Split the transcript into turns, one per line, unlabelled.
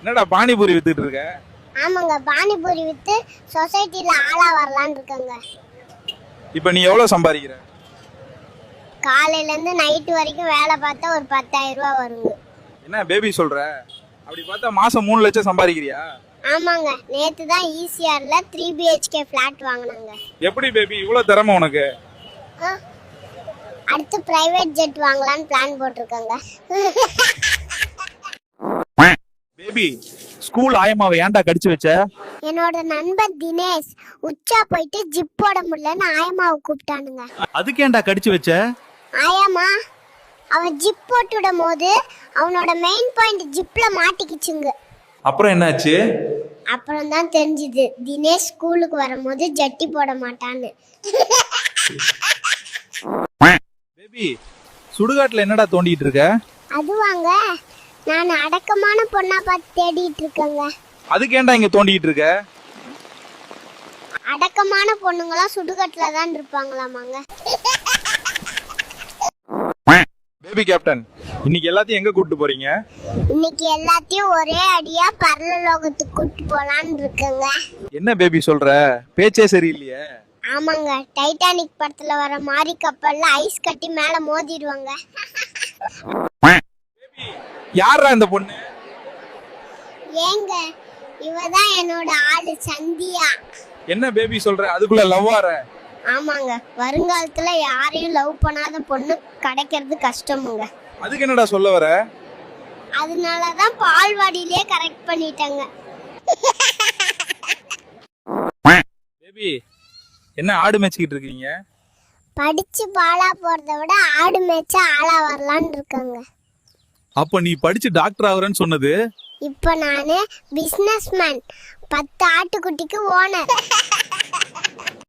என்னடா பானிபூரி வித்துட்டு இருக்க?
ஆமாங்க பானிபூரி வித்து சொசைட்டில ஆளா வரலான்னு இருக்கங்க.
இப்ப நீ எவ்வளவு சம்பாதிக்கிற?
காலையில இருந்து நைட்டு வரைக்கும் வேலை பார்த்தா ஒரு பத்தாயிரம் ரூபாய் வருங்க.
என்ன பேபி சொல்ற? அப்படி பார்த்தா மாசம் மூணு லட்சம் சம்பாதிக்கிறியா?
ஆமாங்க நேத்து தான் ஈசிஆர்ல த்ரீ பிஹெச்கே ஃபிளாட் வாங்கினாங்க.
எப்படி பேபி இவ்வளவு திறமை உனக்கு?
அடுத்து பிரைவேட் ஜெட் வாங்கலாம்னு பிளான் போட்டிருக்கங்க.
பேபி ஸ்கூல் ஆயமாவை ஏன்டா கடிச்சு வச்ச?
என்னோட நண்பர் தினேஷ் உச்சா போயிட்டு ஜிப் போட முடியலன்னு ஆயம்மாவை கூப்பிட்டானுங்க.
அதுக்கு ஏன்டா கடிச்சு வச்ச?
ஆயாமா அவன் ஜிப் போட்டு விடும் போது அவனோட மெயின் பாயிண்ட் ஜிப்ல மாட்டிக்கிச்சுங்க.
அப்புறம் என்னாச்சு?
அப்புறம் தான் தெரிஞ்சுது தினேஷ் ஸ்கூலுக்கு வரும்போது ஜட்டி போட மாட்டான்னு.
பேபி சுடுகாட்டுல என்னடா தோண்டிட்டு இருக்க?
அதுவாங்க. நான் அடக்கமான பொண்ணா பார்த்து தேடிட்டு இருக்கேங்க.
அதுக்கு ஏன்டா இங்க தோண்டிட்டு இருக்க?
அடக்கமான பொண்ணுங்களாம் சுடுகாட்டுல தான் இருப்பாங்களாமாங்க.
பேபி கேப்டன் இன்னைக்கு எல்லாத்தையும் எங்க கூட்டிட்டு போறீங்க?
இன்னைக்கு எல்லாத்தையும் ஒரே அடியா பரலோகத்துக்கு கூட்டு போலான்னு இருக்கேங்க.
என்ன பேபி சொல்ற? பேச்சே சரியில்லையே.
ஆமாங்க டைட்டானிக் படத்துல வர மாதிரி கப்பல்ல ஐஸ் கட்டி மேல மோதிடுவாங்க.
யாரா இந்த பொண்ணு?
ஏங்க இவதான் என்னோட ஆளு சந்தியா.
என்ன பேபி சொல்ற? அதுக்குள்ள லவ் ஆற
ஆமாங்க வருங்காலத்துல யாரையும் லவ் பண்ணாத பொண்ணு கிடைக்கிறது கஷ்டமுங்க.
அதுக்கு என்னடா சொல்ல வர?
அதனாலதான் பால்வாடியிலே கரெக்ட் பண்ணிட்டேங்க.
பேபி என்ன ஆடு மேய்ச்சிக்கிட்டு இருக்கீங்க?
படிச்சு பாலா போறத விட ஆடு மேய்ச்சா ஆளா வரலான்னு இருக்கேங்க.
அப்ப நீ படிச்சு டாக்டர் ஆகுறேன்னு சொன்னது?
இப்ப நானு பிசினஸ்மேன் பத்து ஆட்டுக்குட்டிக்கு ஓனர்